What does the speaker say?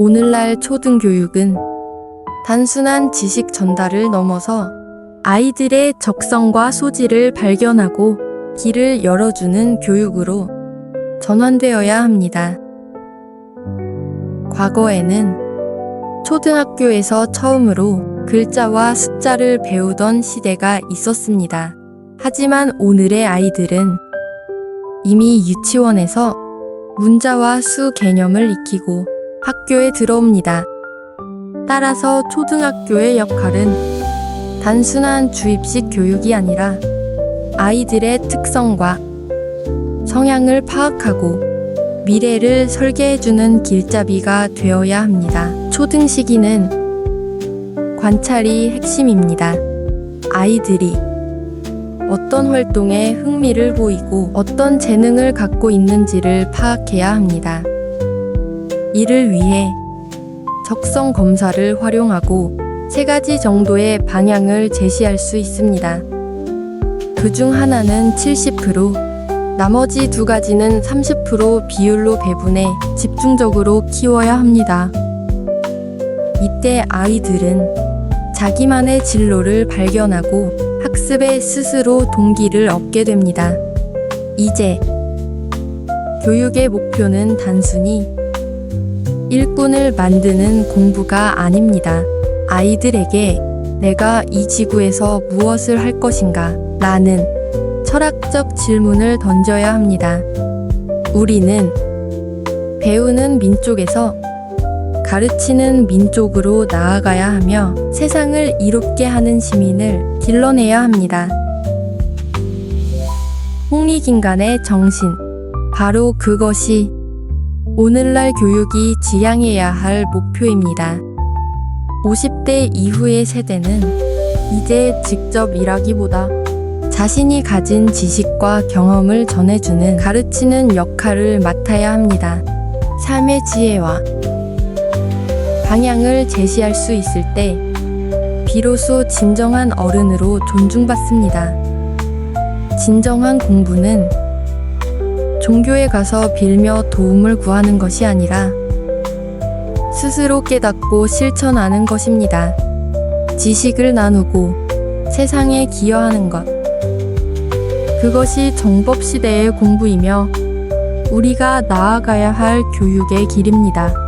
오늘날 초등교육은 단순한 지식 전달을 넘어서 아이들의 적성과 소질을 발견하고 길을 열어주는 교육으로 전환되어야 합니다. 과거에는 초등학교에서 처음으로 글자와 숫자를 배우던 시대가 있었습니다. 하지만 오늘의 아이들은 이미 유치원에서 문자와 수 개념을 익히고 학교에 들어옵니다. 따라서 초등학교의 역할은 단순한 주입식 교육이 아니라 아이들의 특성과 성향을 파악하고 미래를 설계해주는 길잡이가 되어야 합니다. 초등 시기는 관찰이 핵심입니다. 아이들이 어떤 활동에 흥미를 보이고 어떤 재능을 갖고 있는지를 파악해야 합니다. 이를 위해 적성 검사를 활용하고 세 가지 정도의 방향을 제시할 수 있습니다. 그 중 하나는 70%, 나머지 두 가지는 30% 비율로 배분해 집중적으로 키워야 합니다. 이때 아이들은 자기만의 진로를 발견하고 학습에 스스로 동기를 얻게 됩니다. 이제 교육의 목표는 단순히 일꾼을 만드는 공부가 아닙니다. 아이들에게 내가 이 지구에서 무엇을 할 것인가? 라는 철학적 질문을 던져야 합니다. 우리는 배우는 민족에서 가르치는 민족으로 나아가야 하며 세상을 이롭게 하는 시민을 길러내야 합니다. 홍리긴간의 정신. 바로 그것이 오늘날 교육이 지향해야 할 목표입니다. 50대 이후의 세대는 이제 직접 일하기보다 자신이 가진 지식과 경험을 전해주는 가르치는 역할을 맡아야 합니다. 삶의 지혜와 방향을 제시할 수 있을 때 비로소 진정한 어른으로 존중받습니다. 진정한 공부는 종교에 가서 빌며 도움을 구하는 것이 아니라 스스로 깨닫고 실천하는 것입니다. 지식을 나누고 세상에 기여하는 것. 그것이 정법 시대의 공부이며 우리가 나아가야 할 교육의 길입니다.